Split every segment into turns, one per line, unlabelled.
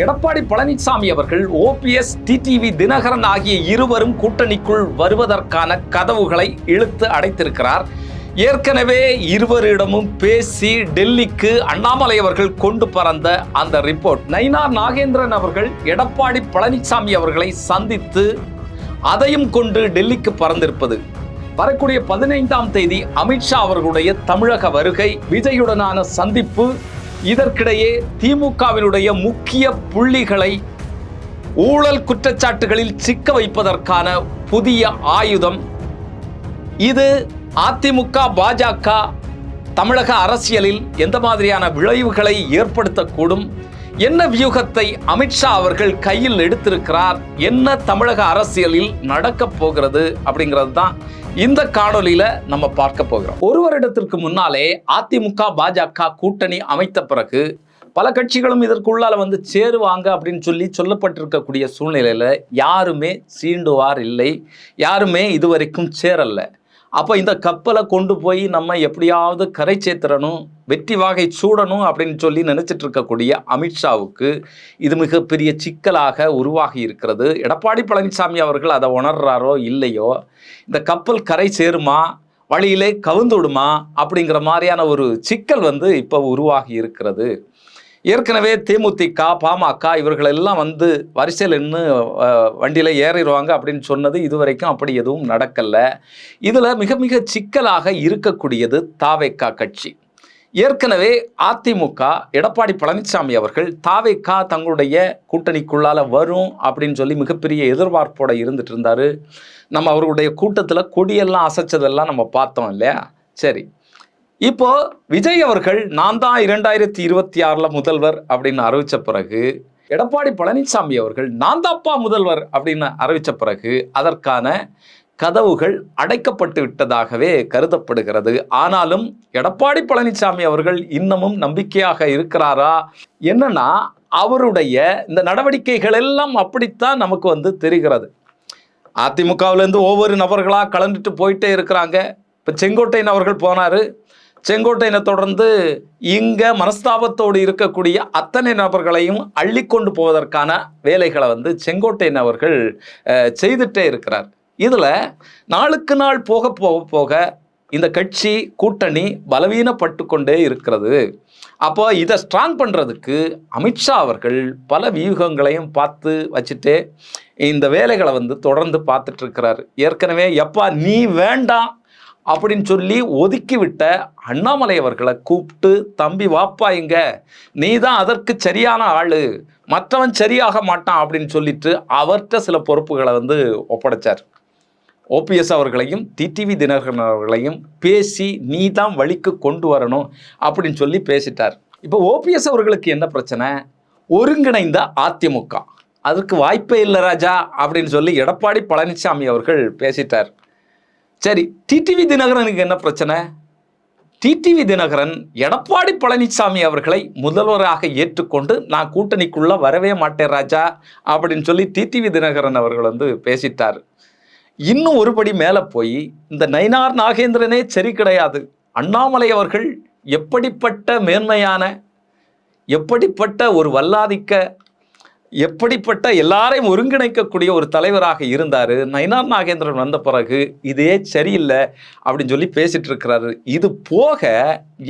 எடப்பாடி பழனிசாமி அவர்கள் OPS TTV Dinakaran ஆகிய இருவரும் கூட்டணிக்குள் வருவதற்கான கதவுகளை இழுத்து அடைத்திருக்கிறார் ஏற்கனவே இருவரிடமும் பேசி டெல்லிக்கு அண்ணாமலை அவர்கள் கொண்டு பறந்த அந்த ரிப்போர்ட் நைனா நாகேந்திரன் அவர்கள் எடப்பாடி பழனிசாமி அவர்களை சந்தித்து அதையும் கொண்டு டெல்லிக்கு பறந்திருப்பது வரக்கூடிய பதினைந்தாம் தேதி அமித்ஷா அவர்களுடைய தமிழக வருகை விஜயுடனான சந்திப்பு இதற்கிடையே திமுகவினுடைய முக்கிய புள்ளிகளை ஊழல் குற்றச்சாட்டுகளில் சிக்க வைப்பதற்கான புதிய ஆயுதம் இது அதிமுக பாஜக தமிழக அரசியலில் எந்த மாதிரியான விளைவுகளை ஏற்படுத்தக்கூடும் என்ன வியூகத்தை அமித்ஷா அவர்கள் கையில் எடுத்திருக்கிறார் என்ன தமிழக அரசியலில் நடக்கப் போகிறது அப்படிங்கிறது தான் இந்த காணொலியில நம்ம பார்க்க போகிறோம் ஒரு வருடத்திற்கு முன்னாலே அதிமுக பாஜக கூட்டணி அமைத்த பிறகு பல கட்சிகளும் இதற்குள்ளால வந்து சேருவாங்க அப்படின்னு சொல்லி சொல்லப்பட்டிருக்கக்கூடிய சூழ்நிலையில யாருமே சீண்டுவார் இல்லை யாருமே இதுவரைக்கும் சேரல்ல அப்போ இந்த கப்பலை கொண்டு போய் நம்ம எப்படியாவது கரை சேர்த்துறணும் வெற்றி வாகை சூடணும் அப்படின்னு சொல்லி நினச்சிட்டு இருக்கக்கூடிய அமித்ஷாவுக்கு இது மிகப்பெரிய சிக்கலாக உருவாகி இருக்கிறது எடப்பாடி பழனிசாமி அவர்கள் அதை உணர்றாரோ இல்லையோ இந்த கப்பல் கரை சேருமா வழியிலே கவுந்துடுமா அப்படிங்கிற மாதிரியான ஒரு சிக்கல் வந்து இப்போ உருவாகி இருக்கிறது ஏற்கனவே தேமுதிக பாமக இவர்கள் எல்லாம் வந்து வரிசையில் நின்று வண்டியில் ஏறிடுவாங்க அப்படின்னு சொன்னது இதுவரைக்கும் அப்படி எதுவும் நடக்கலை இதில் மிக மிக சிக்கலாக இருக்கக்கூடியது தாவேக்கா கட்சி ஏற்கனவே அதிமுக எடப்பாடி பழனிசாமி அவர்கள் தாவேக்கா தங்களுடைய கூட்டணிக்குள்ளால் வரும் அப்படின்னு சொல்லி மிகப்பெரிய எதிர்பார்ப்போடு இருந்துட்டு இருந்தார் நம்ம அவர்களுடைய கூட்டத்தில் கொடியெல்லாம் அசைச்சதெல்லாம் நம்ம பார்த்தோம் இல்லையா சரி இப்போ விஜய் அவர்கள் நான் தான் இரண்டாயிரத்தி இருபத்தி ஆறில் முதல்வர் அப்படின்னு அறிவிச்ச பிறகு எடப்பாடி பழனிசாமி அவர்கள் நான் தாப்பா முதல்வர் அப்படின்னு அறிவித்த பிறகு அதற்கான கதவுகள் அடைக்கப்பட்டு விட்டதாகவே கருதப்படுகிறது ஆனாலும் எடப்பாடி பழனிசாமி அவர்கள் இன்னமும் நம்பிக்கையாக இருக்கிறாரா என்னன்னா அவருடைய இந்த நடவடிக்கைகள் எல்லாம் அப்படித்தான் நமக்கு வந்து தெரிகிறது அதிமுகவிலேருந்து ஒவ்வொரு நபர்களாக கலந்துட்டு போயிட்டே இருக்கிறாங்க இப்போ செங்கோட்டையன் அவர்கள் போனார் செங்கோட்டையினை தொடர்ந்து இங்கே மனஸ்தாபத்தோடு இருக்கக்கூடிய அத்தனை நபர்களையும் அள்ளிக்கொண்டு போவதற்கான வேலைகளை வந்து செங்கோட்டையின் அவர்கள் செய்துட்டே இருக்கிறார் இதில் நாளுக்கு நாள் போக போக போக இந்த கட்சி கூட்டணி பலவீனப்பட்டு கொண்டே இருக்கிறது அப்போ இதை ஸ்ட்ராங் பண்ணுறதுக்கு அமித்ஷா அவர்கள் பல வியூகங்களையும் பார்த்து வச்சுட்டே இந்த வேலைகளை வந்து தொடர்ந்து பார்த்துட்ருக்கிறார் ஏற்கனவே எப்பா நீ வேண்டாம் அப்படின்னு சொல்லி ஒதுக்கிவிட்ட அண்ணாமலை அவர்களை கூப்பிட்டு தம்பி வாப்பா இங்க நீ தான் அதற்கு சரியான ஆளு மற்றவன் சரியாக மாட்டான் அப்படின்னு சொல்லிட்டு அவர்கிட்ட சில பொறுப்புகளை வந்து ஒப்படைச்சார் ஓபிஎஸ் அவர்களையும் டிடிவி தினகரன் அவர்களையும் பேசி நீ தான் வழிக்கு கொண்டு வரணும் அப்படின்னு சொல்லி பேசிட்டார் இப்போ ஓபிஎஸ் அவர்களுக்கு என்ன பிரச்சனை ஒருங்கிணைந்த அதிமுக அதற்கு வாய்ப்பே இல்லை ராஜா அப்படின்னு சொல்லி எடப்பாடி பழனிசாமி அவர்கள் பேசிட்டார் சரி டிடிவி தினகரனுக்கு என்ன பிரச்சனை டிடிவி தினகரன் எடப்பாடி பழனிசாமி அவர்களை முதல்வராக ஏற்றுக்கொண்டு நான் கூட்டணிக்குள்ளே வரவே மாட்டேன் ராஜா அப்படின்னு சொல்லி டிடிவி தினகரன் அவர்கள் வந்து பேசிட்டார் இன்னும் ஒருபடி மேலே போய் இந்த நயினார் நாகேந்திரனே சரி கிடையாது அண்ணாமலை அவர்கள் எப்படிப்பட்ட மேன்மையான எப்படிப்பட்ட ஒரு வல்லாதிக்க எப்படிப்பட்ட எல்லாரையும் ஒருங்கிணைக்கக்கூடிய ஒரு தலைவராக இருந்தார் நயினார் நாகேந்திரன் வந்த பிறகு இதே சரியில்லை அப்படின்னு சொல்லி பேசிகிட்டு இருக்கிறாரு இது போக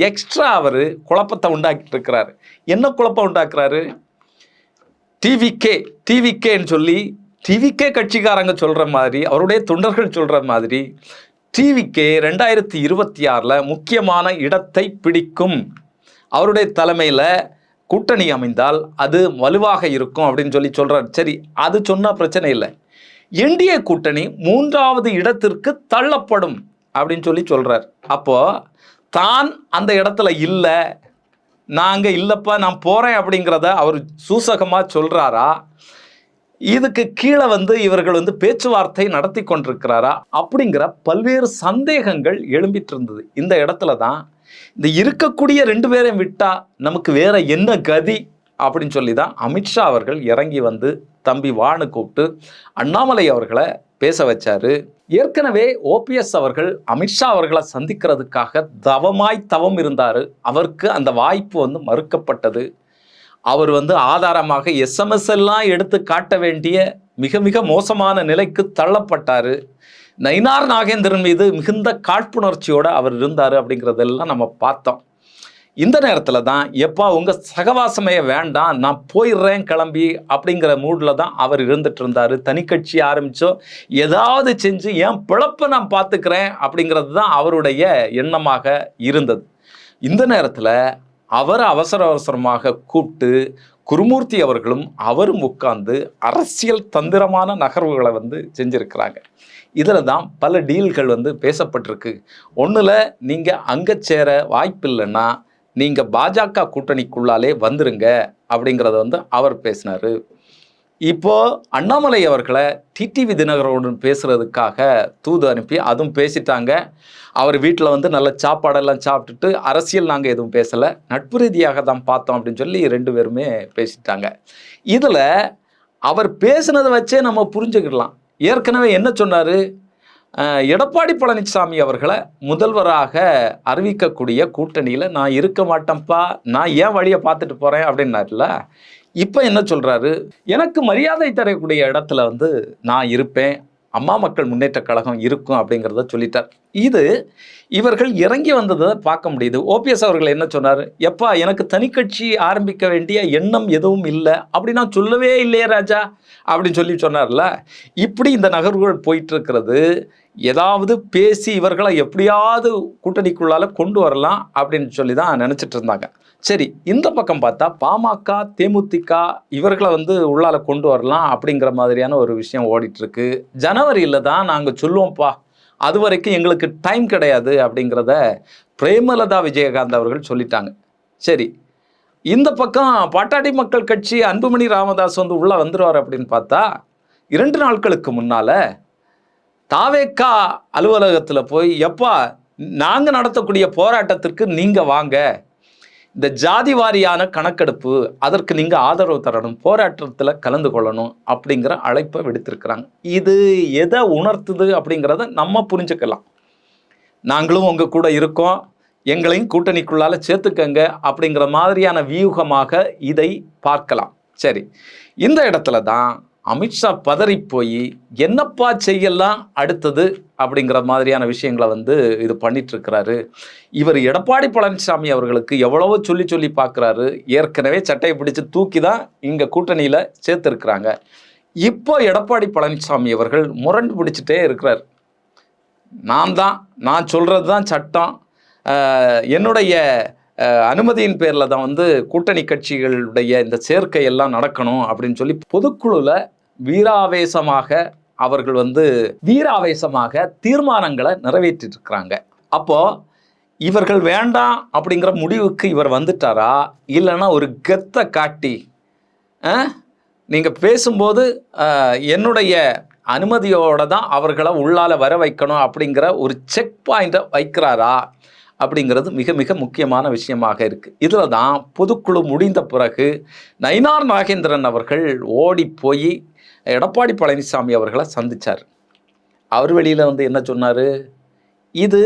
எக்ஸ்ட்ரா அவர் குழப்பத்தை உண்டாக்கிட்டு இருக்கிறாரு என்ன குழப்பம் உண்டாக்குறாரு டிவிகே டிவிகேன்னு சொல்லி டிவிகே கட்சிக்காரங்க சொல்கிற மாதிரி அவருடைய தொண்டர்கள் சொல்கிற மாதிரி டிவிகே ரெண்டாயிரத்தி இருபத்தி ஆறில் முக்கியமான இடத்தை பிடிக்கும் அவருடைய தலைமையில் கூட்டணி அமைந்தால் அது வலுவாக இருக்கும் அப்படின்னு சொல்லி சொல்கிறார் சரி அது சொன்னால் பிரச்சனை இல்லை என்டிஏ கூட்டணி மூன்றாவது இடத்திற்கு தள்ளப்படும் அப்படின்னு சொல்லி சொல்கிறார் அப்போது தான் அந்த இடத்துல இல்லை நாங்கள் இல்லைப்பா நான் போகிறேன் அப்படிங்கிறத அவர் சூசகமாக சொல்கிறாரா இதுக்கு கீழே வந்து இவர்கள் வந்து பேச்சுவார்த்தை நடத்தி கொண்டிருக்கிறாரா அப்படிங்கிற பல்வேறு சந்தேகங்கள் எழும்பிட்டு இருந்தது இந்த இடத்துல தான் இந்த இருக்கக்கூடிய ரெண்டு பேரையும் விட்டால் நமக்கு வேற என்ன கதி அப்படின்னு சொல்லி தான் அமித்ஷா அவர்கள் இறங்கி வந்து தம்பி வானு கூப்பிட்டு அண்ணாமலை அவர்களை பேச வச்சாரு ஏற்கனவே ஓபிஎஸ் அவர்கள் அமித்ஷா அவர்களை சந்திக்கிறதுக்காக தவமாய் தவம் இருந்தார் அவருக்கு அந்த வாய்ப்பு வந்து மறுக்கப்பட்டது அவர் வந்து ஆதாரமாக எஸ்எம்எஸ் எல்லாம் எடுத்து காட்ட வேண்டிய மிக மிக மோசமான நிலைக்கு தள்ளப்பட்டார் நயினார் நாகேந்திரன் மீது மிகுந்த காழ்ப்புணர்ச்சியோடு அவர் இருந்தார் அப்படிங்கிறதெல்லாம் நம்ம பார்த்தோம் இந்த நேரத்தில் தான் எப்பா உங்கள் சகவாசமைய வேண்டாம் நான் போயிடுறேன் கிளம்பி அப்படிங்கிற மூடில் தான் அவர் இருந்துட்டு இருந்தார் தனி கட்சி ஆரம்பித்தோம் ஏதாவது செஞ்சு என் பிழப்பை நான் பார்த்துக்கிறேன் அப்படிங்கிறது தான் அவருடைய எண்ணமாக இருந்தது இந்த நேரத்தில் அவர் அவசர அவசரமாக கூப்பிட்டு குருமூர்த்தி அவர்களும் அவரும் உட்கார்ந்து அரசியல் தந்திரமான நகர்வுகளை வந்து செஞ்சுருக்கிறாங்க இதில் தான் பல டீல்கள் வந்து பேசப்பட்டிருக்கு ஒன்றில் நீங்கள் அங்கே சேர வாய்ப்பில்லைன்னா நீங்கள் பாஜக கூட்டணிக்குள்ளாலே வந்துருங்க அப்படிங்கிறத வந்து அவர் பேசினார் இப்போது அண்ணாமலை அவர்களை டிடிவி தினகரனுடன் பேசுகிறதுக்காக தூது அனுப்பி அதுவும் பேசிட்டாங்க அவர் வீட்டில் வந்து நல்ல சாப்பாடெல்லாம் சாப்பிட்டுட்டு அரசியல் நாங்கள் எதுவும் பேசலை நட்பு ரீதியாக தான் பார்த்தோம் அப்படின்னு சொல்லி ரெண்டு பேருமே பேசிட்டாங்க இதில் அவர் பேசுனதை வச்சே நம்ம புரிஞ்சுக்கிடலாம் ஏற்கனவே என்ன சொன்னார் எடப்பாடி பழனிசாமி அவர்களை முதல்வராக அறிவிக்கக்கூடிய கூட்டணியில் நான் இருக்க மாட்டேன்ப்பா நான் ஏன் வழியை பார்த்துட்டு போகிறேன் அப்படின்னாருல இப்போ என்ன சொல்கிறாரு எனக்கு மரியாதை தரக்கூடிய இடத்துல வந்து நான் இருப்பேன் அம்மா மக்கள் முன்னேற்ற கழகம் இருக்கும் அப்படிங்கிறத சொல்லிட்டார் இது இவர்கள் இறங்கி வந்ததை பார்க்க முடியுது ஓபிஎஸ் அவர்கள் என்ன சொன்னார் எப்பா எனக்கு தனிக்கட்சி ஆரம்பிக்க வேண்டிய எண்ணம் எதுவும் இல்லை அப்படி நான் சொல்லவே இல்லையே ராஜா அப்படின்னு சொல்லி சொன்னார்ல இப்படி இந்த நகர்வுகள் இருக்கிறது ஏதாவது பேசி இவர்களை எப்படியாவது கூட்டணிக்குள்ளால் கொண்டு வரலாம் அப்படின்னு சொல்லி தான் நினச்சிட்டு இருந்தாங்க சரி இந்த பக்கம் பார்த்தா பாமக தேமுதிக இவர்களை வந்து உள்ளால் கொண்டு வரலாம் அப்படிங்கிற மாதிரியான ஒரு விஷயம் ஓடிட்டுருக்கு ஜனவரியில் தான் நாங்கள் சொல்லுவோம்ப்பா அது வரைக்கும் எங்களுக்கு டைம் கிடையாது அப்படிங்கிறத பிரேமலதா விஜயகாந்த் அவர்கள் சொல்லிட்டாங்க சரி இந்த பக்கம் பாட்டாடி மக்கள் கட்சி அன்புமணி ராமதாஸ் வந்து உள்ளே வந்துடுவார் அப்படின்னு பார்த்தா இரண்டு நாட்களுக்கு முன்னால் தாவேக்கா அலுவலகத்தில் போய் எப்பா நாங்கள் நடத்தக்கூடிய போராட்டத்திற்கு நீங்கள் வாங்க இந்த ஜாதி வாரியான கணக்கெடுப்பு அதற்கு நீங்கள் ஆதரவு தரணும் போராட்டத்தில் கலந்து கொள்ளணும் அப்படிங்கிற அழைப்பை விடுத்திருக்கிறாங்க இது எதை உணர்த்துது அப்படிங்கிறத நம்ம புரிஞ்சுக்கலாம் நாங்களும் உங்கள் கூட இருக்கோம் எங்களையும் கூட்டணிக்குள்ளால் சேர்த்துக்கங்க அப்படிங்கிற மாதிரியான வியூகமாக இதை பார்க்கலாம் சரி இந்த இடத்துல தான் அமித்ஷா பதறி போய் என்னப்பா செய்யலாம் அடுத்தது அப்படிங்கிற மாதிரியான விஷயங்களை வந்து இது இருக்கிறாரு இவர் எடப்பாடி பழனிசாமி அவர்களுக்கு எவ்வளவோ சொல்லி சொல்லி பார்க்குறாரு ஏற்கனவே சட்டையை பிடிச்சி தூக்கி தான் இங்கே கூட்டணியில் சேர்த்துருக்குறாங்க இப்போ எடப்பாடி பழனிசாமி அவர்கள் முரண்டு பிடிச்சிட்டே இருக்கிறார் நான் தான் நான் சொல்கிறது தான் சட்டம் என்னுடைய அனுமதியின் பேரில் தான் வந்து கூட்டணி கட்சிகளுடைய இந்த சேர்க்கை எல்லாம் நடக்கணும் அப்படின்னு சொல்லி பொதுக்குழுவில் வீராவேசமாக அவர்கள் வந்து வீராவேசமாக தீர்மானங்களை நிறைவேற்றிட்டு இருக்கிறாங்க அப்போது இவர்கள் வேண்டாம் அப்படிங்கிற முடிவுக்கு இவர் வந்துட்டாரா இல்லைன்னா ஒரு கெத்தை காட்டி நீங்கள் பேசும்போது என்னுடைய அனுமதியோடு தான் அவர்களை உள்ளால் வர வைக்கணும் அப்படிங்கிற ஒரு செக் பாயிண்ட்டை வைக்கிறாரா அப்படிங்கிறது மிக மிக முக்கியமான விஷயமாக இருக்குது இதில் தான் பொதுக்குழு முடிந்த பிறகு நயினார் நாகேந்திரன் அவர்கள் ஓடி போய் எடப்பாடி பழனிசாமி அவர்களை சந்தித்தார் அவர் வெளியில் வந்து என்ன சொன்னார் இது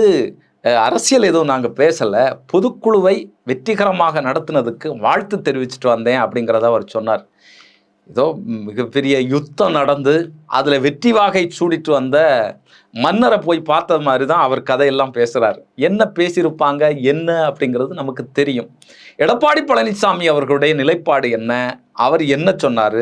அரசியல் எதுவும் நாங்கள் பேசலை பொதுக்குழுவை வெற்றிகரமாக நடத்தினதுக்கு வாழ்த்து தெரிவிச்சுட்டு வந்தேன் அப்படிங்கிறத அவர் சொன்னார் ஏதோ மிகப்பெரிய யுத்தம் நடந்து அதில் வெற்றி வாகை சூடிட்டு வந்த மன்னரை போய் பார்த்த மாதிரி தான் அவர் கதையெல்லாம் பேசுகிறார் என்ன பேசியிருப்பாங்க என்ன அப்படிங்கிறது நமக்கு தெரியும் எடப்பாடி பழனிசாமி அவர்களுடைய நிலைப்பாடு என்ன அவர் என்ன சொன்னார்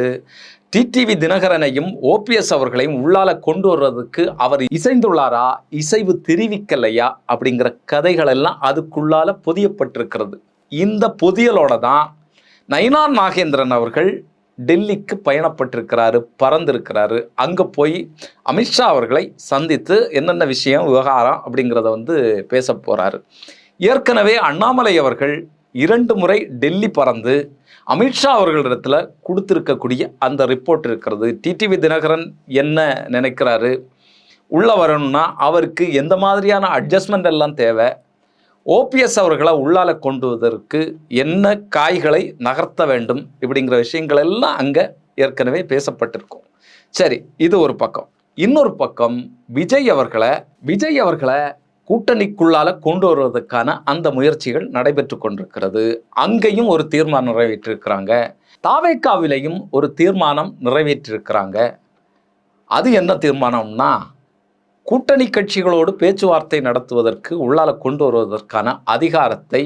டிடிவி தினகரனையும் ஓபிஎஸ் அவர்களையும் உள்ளால கொண்டு வர்றதுக்கு அவர் இசைந்துள்ளாரா இசைவு தெரிவிக்கலையா அப்படிங்கிற கதைகள் எல்லாம் அதுக்குள்ளால பொதியப்பட்டிருக்கிறது இந்த பொதியலோட தான் நயினார் நாகேந்திரன் அவர்கள் டெல்லிக்கு பயணப்பட்டிருக்கிறாரு பறந்திருக்கிறாரு அங்கே போய் அமித்ஷா அவர்களை சந்தித்து என்னென்ன விஷயம் விவகாரம் அப்படிங்கிறத வந்து பேச போகிறாரு ஏற்கனவே அண்ணாமலை அவர்கள் இரண்டு முறை டெல்லி பறந்து அமித்ஷா அவர்களிடத்தில் கொடுத்துருக்கக்கூடிய அந்த ரிப்போர்ட் இருக்கிறது டிடிவி தினகரன் என்ன நினைக்கிறாரு உள்ளே வரணும்னா அவருக்கு எந்த மாதிரியான அட்ஜஸ்ட்மெண்ட் எல்லாம் தேவை ஓபிஎஸ் அவர்களை உள்ளால கொண்டுவதற்கு என்ன காய்களை நகர்த்த வேண்டும் இப்படிங்கிற விஷயங்கள் எல்லாம் அங்கே ஏற்கனவே பேசப்பட்டிருக்கும் சரி இது ஒரு பக்கம் இன்னொரு பக்கம் விஜய் அவர்களை விஜய் அவர்களை கூட்டணிக்குள்ளால கொண்டு வருவதற்கான அந்த முயற்சிகள் நடைபெற்று கொண்டிருக்கிறது அங்கேயும் ஒரு தீர்மானம் நிறைவேற்றிருக்கிறாங்க தாவேக்காவிலையும் ஒரு தீர்மானம் நிறைவேற்றிருக்கிறாங்க அது என்ன தீர்மானம்னா கூட்டணி கட்சிகளோடு பேச்சுவார்த்தை நடத்துவதற்கு உள்ளால கொண்டு வருவதற்கான அதிகாரத்தை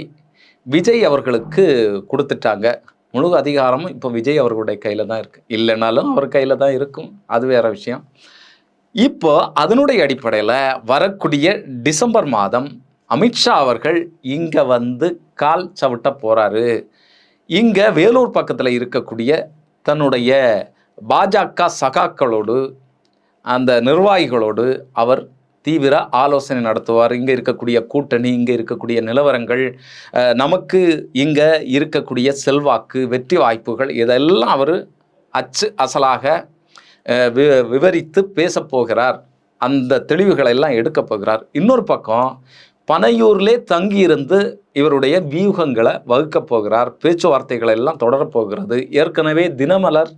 விஜய் அவர்களுக்கு கொடுத்துட்டாங்க முழு அதிகாரமும் இப்போ விஜய் அவர்களுடைய கையில் தான் இருக்குது இல்லைனாலும் அவர் கையில் தான் இருக்கும் அது வேறு விஷயம் இப்போ அதனுடைய அடிப்படையில் வரக்கூடிய டிசம்பர் மாதம் அமித்ஷா அவர்கள் இங்கே வந்து கால் சவிட்ட போகிறாரு இங்கே வேலூர் பக்கத்தில் இருக்கக்கூடிய தன்னுடைய பாஜக சகாக்களோடு அந்த நிர்வாகிகளோடு அவர் தீவிர ஆலோசனை நடத்துவார் இங்கே இருக்கக்கூடிய கூட்டணி இங்கே இருக்கக்கூடிய நிலவரங்கள் நமக்கு இங்கே இருக்கக்கூடிய செல்வாக்கு வெற்றி வாய்ப்புகள் இதெல்லாம் அவர் அச்சு அசலாக விவரித்து பேசப்போகிறார் அந்த தெளிவுகளை எல்லாம் எடுக்கப் போகிறார் இன்னொரு பக்கம் பனையூர்லே தங்கியிருந்து இவருடைய வியூகங்களை வகுக்கப் போகிறார் பேச்சுவார்த்தைகளை எல்லாம் தொடரப்போகிறது ஏற்கனவே தினமலர்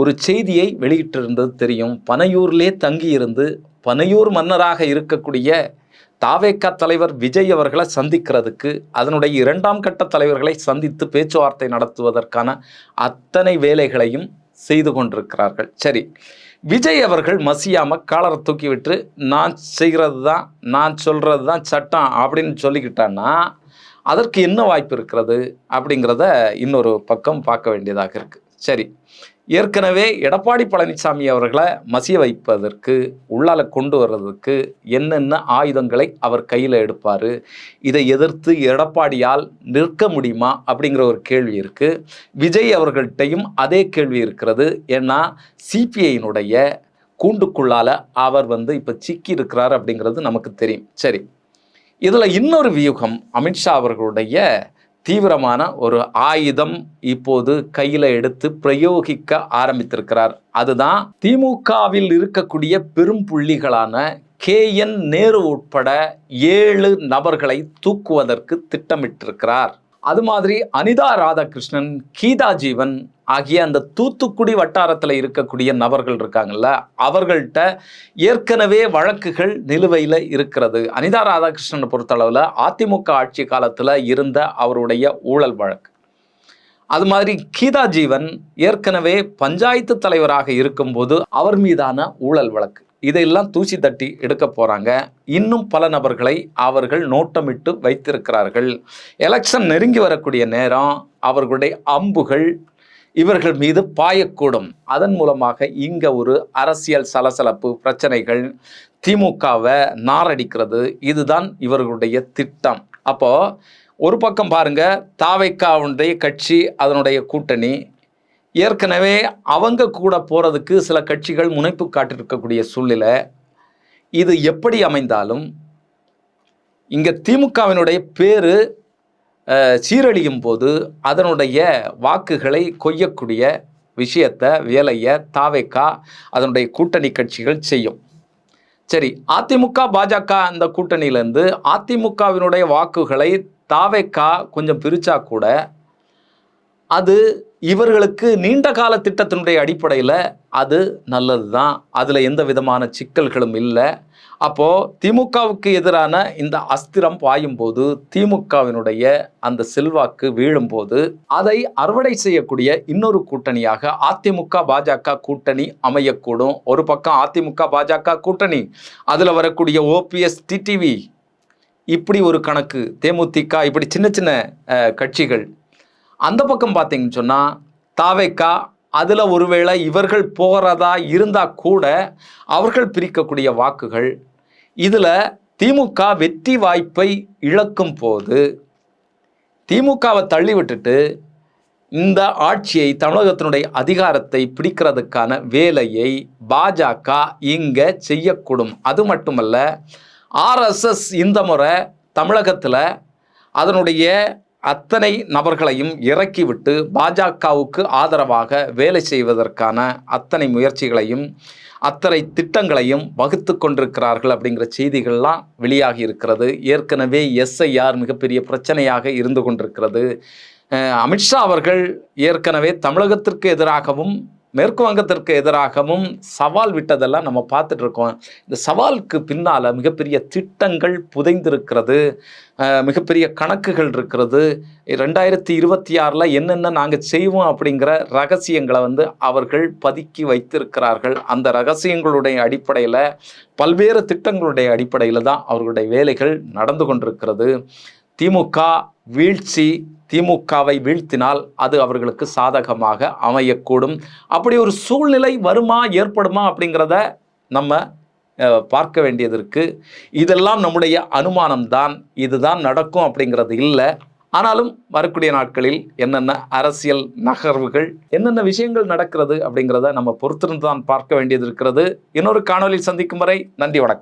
ஒரு செய்தியை வெளியிட்டிருந்தது தெரியும் பனையூர்லே தங்கியிருந்து பனையூர் மன்னராக இருக்கக்கூடிய தாவேக்கா தலைவர் விஜய் அவர்களை சந்திக்கிறதுக்கு அதனுடைய இரண்டாம் கட்ட தலைவர்களை சந்தித்து பேச்சுவார்த்தை நடத்துவதற்கான அத்தனை வேலைகளையும் செய்து கொண்டிருக்கிறார்கள் சரி விஜய் அவர்கள் மசியாமல் காலரை தூக்கி விட்டு நான் செய்கிறது தான் நான் சொல்கிறது தான் சட்டம் அப்படின்னு சொல்லிக்கிட்டான்னா அதற்கு என்ன வாய்ப்பு இருக்கிறது அப்படிங்கிறத இன்னொரு பக்கம் பார்க்க வேண்டியதாக இருக்குது சரி ஏற்கனவே எடப்பாடி பழனிசாமி அவர்களை மசிய வைப்பதற்கு உள்ளால கொண்டு வர்றதுக்கு என்னென்ன ஆயுதங்களை அவர் கையில் எடுப்பார் இதை எதிர்த்து எடப்பாடியால் நிற்க முடியுமா அப்படிங்கிற ஒரு கேள்வி இருக்குது விஜய் அவர்கள்ட்டையும் அதே கேள்வி இருக்கிறது ஏன்னா சிபிஐயினுடைய கூண்டுக்குள்ளால் அவர் வந்து இப்போ சிக்கி இருக்கிறார் அப்படிங்கிறது நமக்கு தெரியும் சரி இதில் இன்னொரு வியூகம் அமித்ஷா அவர்களுடைய தீவிரமான ஒரு ஆயுதம் இப்போது கையில் எடுத்து பிரயோகிக்க ஆரம்பித்திருக்கிறார் அதுதான் திமுகவில் இருக்கக்கூடிய பெரும் புள்ளிகளான கே என் நேரு உட்பட ஏழு நபர்களை தூக்குவதற்கு திட்டமிட்டிருக்கிறார் அது மாதிரி அனிதா ராதாகிருஷ்ணன் கீதா ஜீவன் ஆகிய அந்த தூத்துக்குடி வட்டாரத்தில் இருக்கக்கூடிய நபர்கள் இருக்காங்கல்ல அவர்கள்ட்ட ஏற்கனவே வழக்குகள் நிலுவையில் இருக்கிறது அனிதா ராதாகிருஷ்ணனை பொறுத்தளவில் அதிமுக ஆட்சி காலத்தில் இருந்த அவருடைய ஊழல் வழக்கு அது மாதிரி கீதா ஜீவன் ஏற்கனவே பஞ்சாயத்து தலைவராக இருக்கும்போது அவர் மீதான ஊழல் வழக்கு இதையெல்லாம் தூசி தட்டி எடுக்க போகிறாங்க இன்னும் பல நபர்களை அவர்கள் நோட்டமிட்டு வைத்திருக்கிறார்கள் எலெக்ஷன் நெருங்கி வரக்கூடிய நேரம் அவர்களுடைய அம்புகள் இவர்கள் மீது பாயக்கூடும் அதன் மூலமாக இங்கே ஒரு அரசியல் சலசலப்பு பிரச்சனைகள் திமுகவை நாரடிக்கிறது இதுதான் இவர்களுடைய திட்டம் அப்போது ஒரு பக்கம் பாருங்கள் தாவைக்காவுடைய கட்சி அதனுடைய கூட்டணி ஏற்கனவே அவங்க கூட போகிறதுக்கு சில கட்சிகள் முனைப்பு காட்டியிருக்கக்கூடிய சூழ்நிலை இது எப்படி அமைந்தாலும் இங்கே திமுகவினுடைய பேர் சீரழியும் போது அதனுடைய வாக்குகளை கொய்யக்கூடிய விஷயத்தை வேலையை தாவேக்கா அதனுடைய கூட்டணி கட்சிகள் செய்யும் சரி அதிமுக பாஜக அந்த கூட்டணியிலேருந்து அதிமுகவினுடைய வாக்குகளை தாவேக்கா கொஞ்சம் பிரித்தா கூட அது இவர்களுக்கு நீண்ட கால திட்டத்தினுடைய அடிப்படையில் அது நல்லது தான் அதில் எந்த விதமான சிக்கல்களும் இல்லை அப்போது திமுகவுக்கு எதிரான இந்த அஸ்திரம் பாயும் போது திமுகவினுடைய அந்த செல்வாக்கு வீழும்போது அதை அறுவடை செய்யக்கூடிய இன்னொரு கூட்டணியாக அதிமுக பாஜக கூட்டணி அமையக்கூடும் ஒரு பக்கம் அதிமுக பாஜக கூட்டணி அதில் வரக்கூடிய ஓபிஎஸ் டிடிவி இப்படி ஒரு கணக்கு தேமுதிக இப்படி சின்ன சின்ன கட்சிகள் அந்த பக்கம் பார்த்தீங்கன்னு சொன்னால் தாவேக்கா அதில் ஒருவேளை இவர்கள் போகிறதா இருந்தால் கூட அவர்கள் பிரிக்கக்கூடிய வாக்குகள் இதில் திமுக வெற்றி வாய்ப்பை இழக்கும் போது திமுகவை தள்ளி விட்டுட்டு இந்த ஆட்சியை தமிழகத்தினுடைய அதிகாரத்தை பிடிக்கிறதுக்கான வேலையை பாஜக இங்கே செய்யக்கூடும் அது மட்டுமல்ல ஆர்எஸ்எஸ் இந்த முறை தமிழகத்தில் அதனுடைய அத்தனை நபர்களையும் இறக்கிவிட்டு பாஜகவுக்கு ஆதரவாக வேலை செய்வதற்கான அத்தனை முயற்சிகளையும் அத்தனை திட்டங்களையும் வகுத்து கொண்டிருக்கிறார்கள் அப்படிங்கிற செய்திகள்லாம் வெளியாகி இருக்கிறது ஏற்கனவே எஸ்ஐஆர் மிகப்பெரிய பிரச்சனையாக இருந்து கொண்டிருக்கிறது அமித்ஷா அவர்கள் ஏற்கனவே தமிழகத்திற்கு எதிராகவும் மேற்கு வங்கத்திற்கு எதிராகவும் சவால் விட்டதெல்லாம் நம்ம பார்த்துட்டு இருக்கோம் இந்த சவாலுக்கு பின்னால் மிகப்பெரிய திட்டங்கள் புதைந்திருக்கிறது மிகப்பெரிய கணக்குகள் இருக்கிறது ரெண்டாயிரத்தி இருபத்தி ஆறில் என்னென்ன நாங்கள் செய்வோம் அப்படிங்கிற ரகசியங்களை வந்து அவர்கள் பதுக்கி வைத்திருக்கிறார்கள் அந்த ரகசியங்களுடைய அடிப்படையில் பல்வேறு திட்டங்களுடைய அடிப்படையில் தான் அவர்களுடைய வேலைகள் நடந்து கொண்டிருக்கிறது திமுக வீழ்ச்சி திமுகவை வீழ்த்தினால் அது அவர்களுக்கு சாதகமாக அமையக்கூடும் அப்படி ஒரு சூழ்நிலை வருமா ஏற்படுமா அப்படிங்கிறத நம்ம பார்க்க வேண்டியது இருக்குது இதெல்லாம் நம்முடைய அனுமானம்தான் இதுதான் நடக்கும் அப்படிங்கிறது இல்லை ஆனாலும் வரக்கூடிய நாட்களில் என்னென்ன அரசியல் நகர்வுகள் என்னென்ன விஷயங்கள் நடக்கிறது அப்படிங்கிறத நம்ம பொறுத்திருந்து தான் பார்க்க வேண்டியது இருக்கிறது இன்னொரு காணொலி சந்திக்கும் வரை நன்றி வணக்கம்